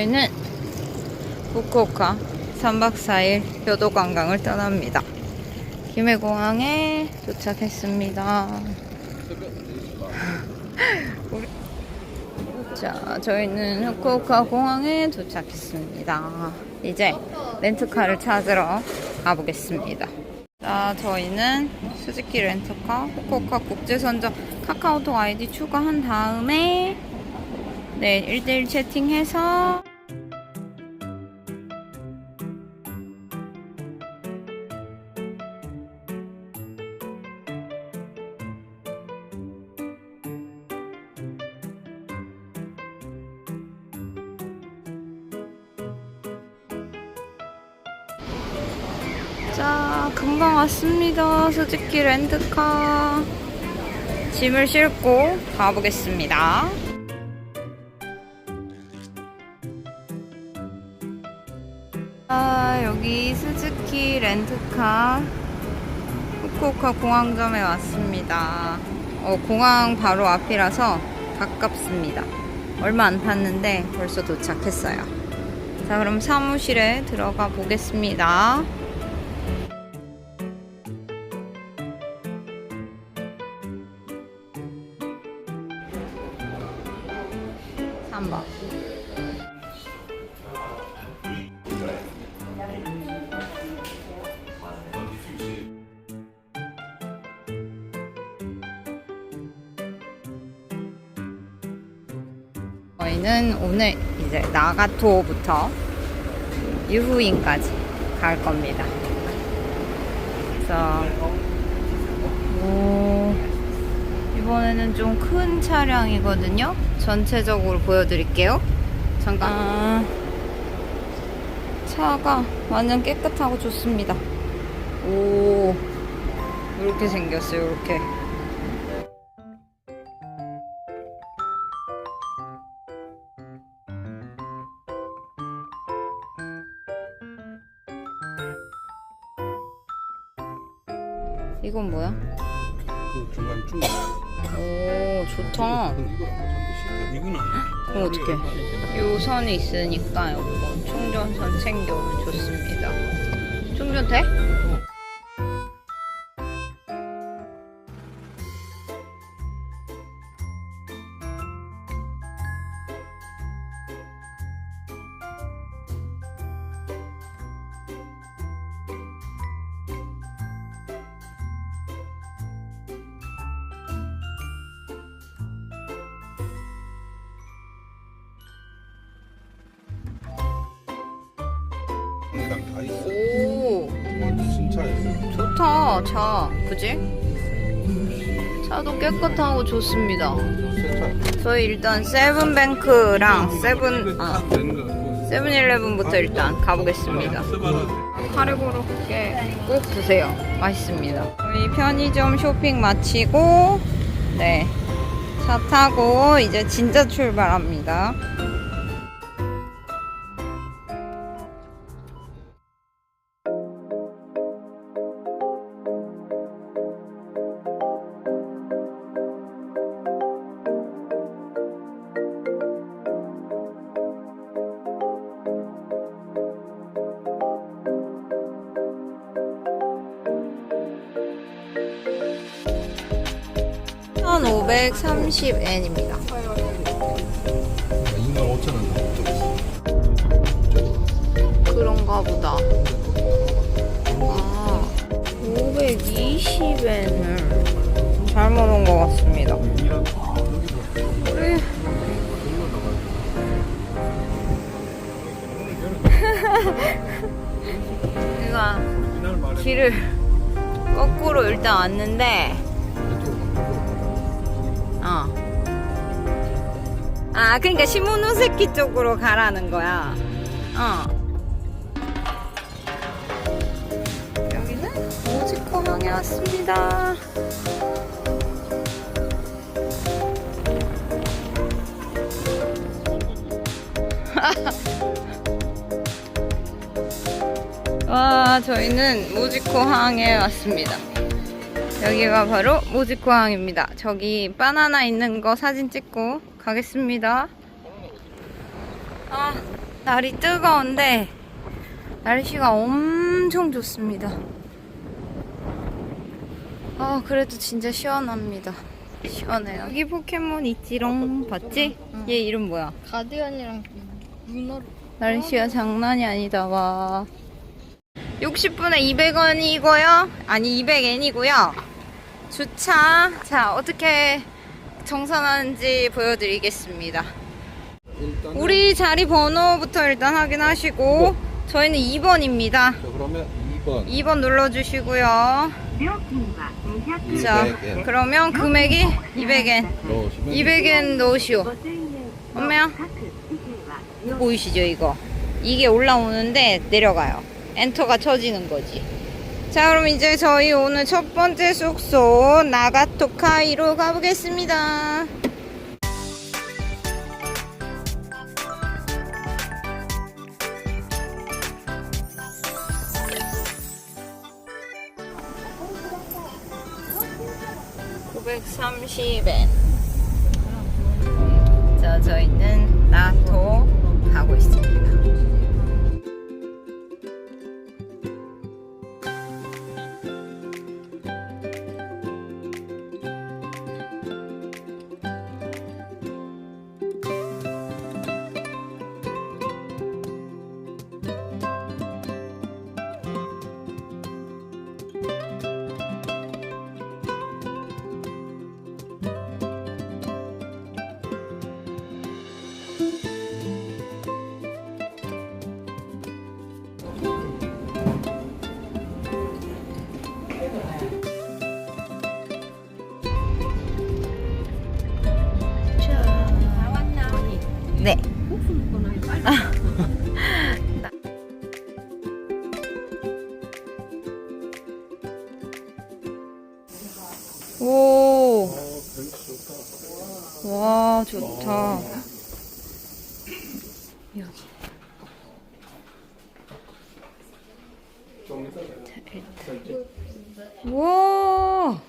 저희는 후쿠오카 3박 4일 효도 관광을 떠납니다. 김해공항에 도착했습니다. 자, 저희는 후쿠오카 공항에 도착했습니다. 이제 렌트카를 찾으러 가보겠습니다. 자, 저희는 수즈키 렌터카 후쿠오카 국제선적 카카오톡 아이디 추가한 다음에 네, 1대1 채팅해서 자, 금방 왔습니다. 수즈키 렌트카. 짐을 싣고 가보겠습니다. 아, 여기 스즈키 렌트카 후쿠오카 공항점에 왔습니다. 어, 공항 바로 앞이라서 가깝습니다. 얼마 안 탔는데 벌써 도착했어요. 자, 그럼 사무실에 들어가 보겠습니다. 저희는 오늘 이제 나가토부터 유후인까지 갈 겁니다. 그래서 오, 이번에는 좀 큰 차량이거든요. 전체적으로 보여드릴게요. 잠깐. 차가 완전 깨끗하고 좋습니다. 오, 이렇게 생겼어요. 이렇게. 이건 뭐야? 그 중간 중. 오, 좋다. 이거는 그럼 어떡해. 요 선이 있으니까 요거 충전선 챙겨오면 좋습니다. 충전 돼? 차. 그지? 차도 깨끗하고 좋습니다. 저희 일단 세븐뱅크랑 세븐, 아. 세븐일레븐부터 일단 가보겠습니다. 써봐라. 카레고로케 꼭 드세요. 맛있습니다. 저희 편의점 쇼핑 마치고 네. 차 타고 이제 진짜 출발합니다. 530엔입니다. 2만 5천 원 정도 있어. 그런가 보다. 아, 520엔을 잘못 온 것 같습니다. 말에 길을 거꾸로 일단 왔는데, 아, 그러니까 시모노세키 쪽으로 가라는 거야. 어. 여기는 오지코항에 왔습니다. 와, 저희는 모지코항에 왔습니다. 여기가 바로 모지코항입니다. 저기 바나나 있는 거 사진 찍고 가겠습니다. 아, 날이 뜨거운데 날씨가 엄청 좋습니다. 아, 그래도 진짜 시원합니다. 시원해요. 여기 포켓몬 있지롱 봤지? 얘 이름 뭐야? 가디언이랑 문어로 날씨가 장난이 아니다, 와. 60분에 200원이고요. 아니, 200엔이고요. 주차. 자, 어떻게 정산하는지 보여드리겠습니다. 우리 자리 번호부터 일단 확인하시고 네. 저희는 2번입니다. 자, 그러면 2번. 2번 눌러주시고요. 자, 그러면 금액이 200엔. 200엔 넣으시오. 엄마야. 보이시죠, 이거? 이게 올라오는데 내려가요. 엔터가 쳐지는 거지. 자 그럼 이제 저희 오늘 첫 번째 숙소 나가토카이로 가보겠습니다. (930엔) 와,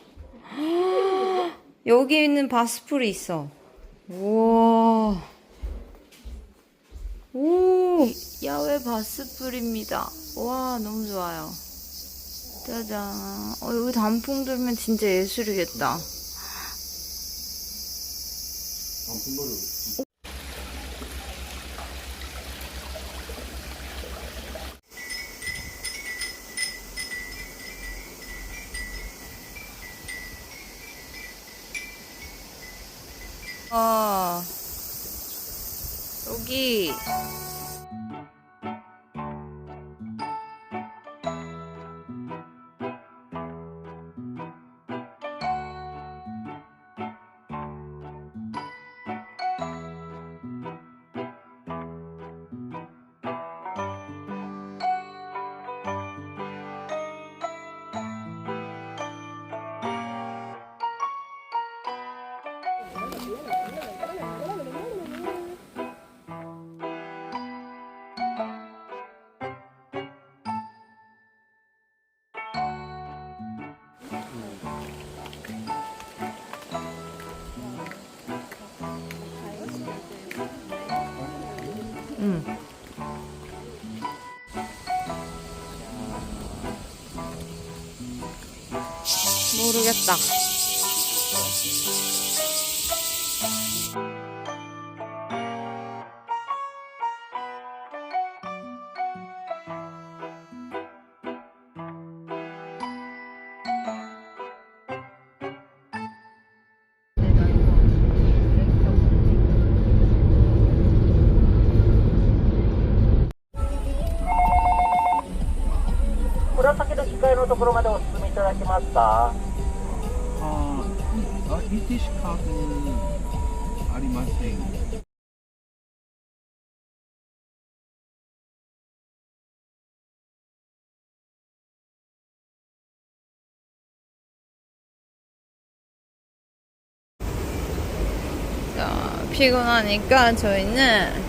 여기 있는 바스풀이 있어. 우와. 오, 야외 바스풀입니다. 와, 너무 좋아요. 짜잔. 어, 여기 단풍 들면 진짜 예술이겠다. 아, 여기 모르겠다.紫の控えのところまでお進みいただけますかあ 히시카고 아리마생. 자, 피곤하니까 저희는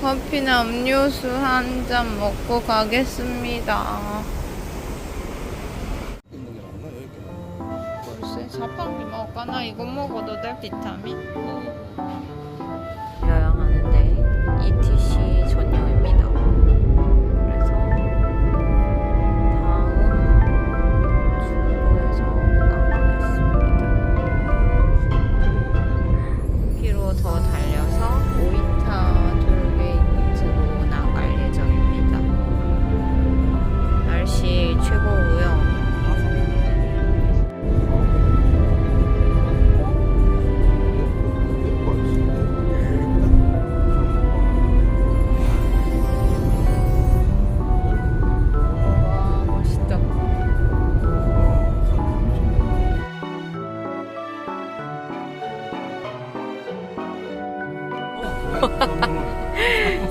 커피나 음료수 한 잔 먹고 가겠습니다. 자판기 먹거나 이거 먹어도 돼, 비타민? 여행하는데 ETC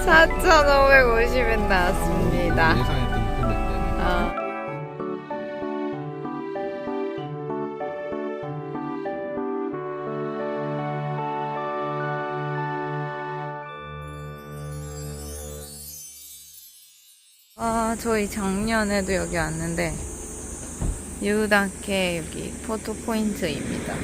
4,550엔 나왔습니다. 예상했던. 어. 아, 저희 작년에도 여기 왔는데 유다케 여기 포토 포인트입니다.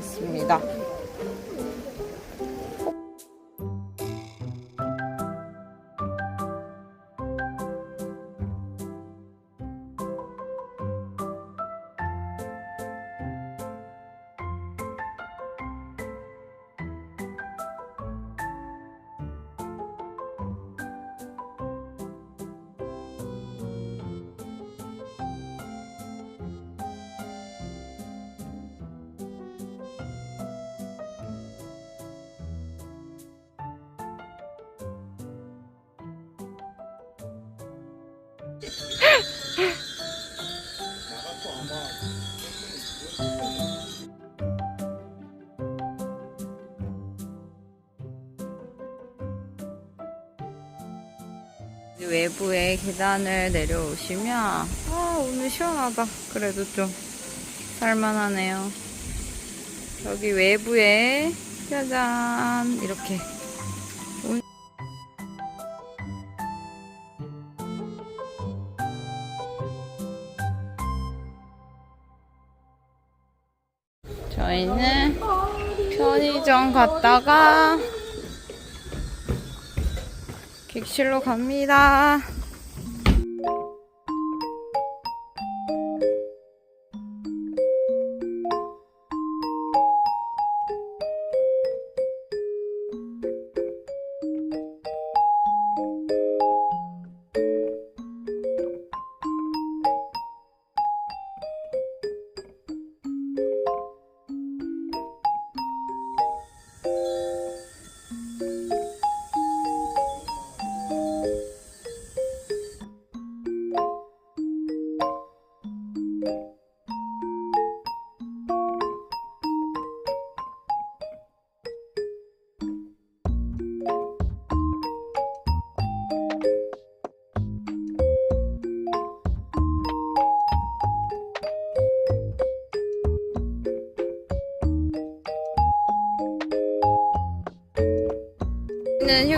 왔습니다. 외부에 계단을 내려오시면 아 오늘 시원하다. 그래도 좀 살만하네요. 여기 외부에 짜잔. 이렇게 갔다가 객실로 갑니다.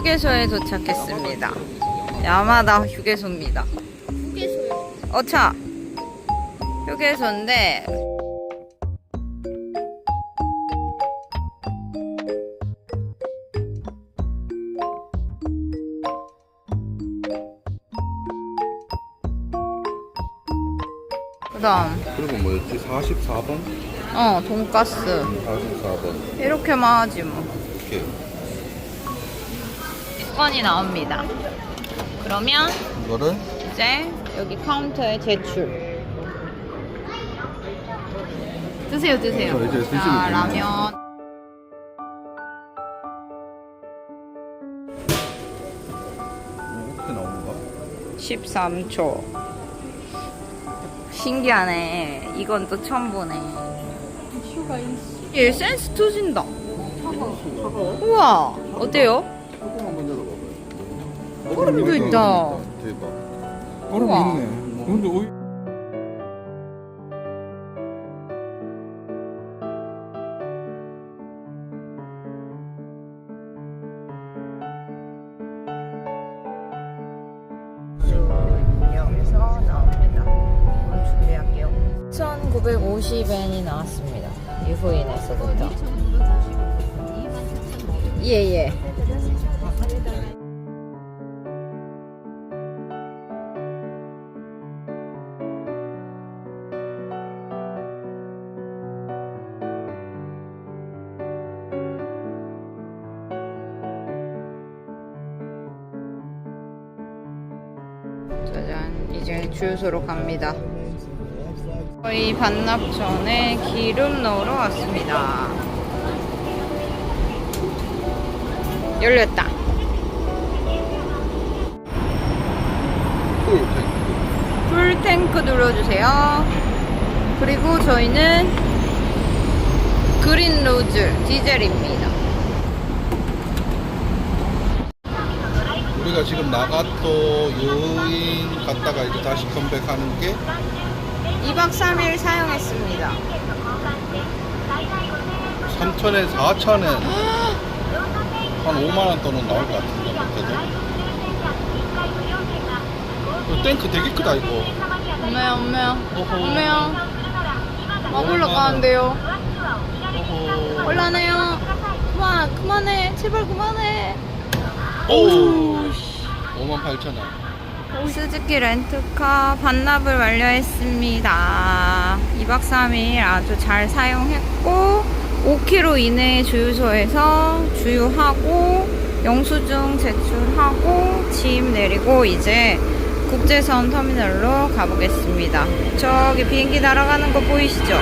휴게소에 도착했습니다. 야마다 휴게소입니다. 휴게소요. 어차 휴게소인데 그다음 그리고 뭐였지? 44번? 어 돈가스 44번 이렇게만 하지 뭐. 이렇게 건이 나옵니다. 그러면 이거를 이제 여기 카운터에 제출. 드세요, 드세요. 저 이제 드시면 자, 돼요. 라면. 어떻게 나오는 거야? 13초. 신기하네. 이건 또 처음 보네. 얘 센스 터진다. 차가워. 우와, 어때요? 얼음도 있다. 대박 우와. 있네 근데 오이 여기서 나옵니다. 오늘 준비할게요. 1,950엔이 나왔습니다. 유후인에서부터. 예, 예. 주유소로 갑니다. 저희 반납 전에 기름 넣으러 왔습니다. 열렸다. 풀탱크 눌러주세요. 그리고 저희는 그린 로즈 디젤입니다 우리가 지금 나가또 여인 갔다가 이제 다시 컴백하는 게? 2박 3일 사용했습니다. 3천에 4천에 한 5만 원 돈은 나올 것 같은데 그때도? 그 탱크 되게 크다 이거. 엄마야 엄마야 어허. 엄마야 막 올라가는데요. 어허. 올라네요. 그만 그만해. 제발 그만해 오우 5만 8천 원. 스즈키 렌트카 반납을 완료했습니다. 2박 3일 아주 잘 사용했고 5km 이내 주유소에서 주유하고 영수증 제출하고 짐 내리고 이제 국제선 터미널로 가보겠습니다. 저기 비행기 날아가는 거 보이시죠?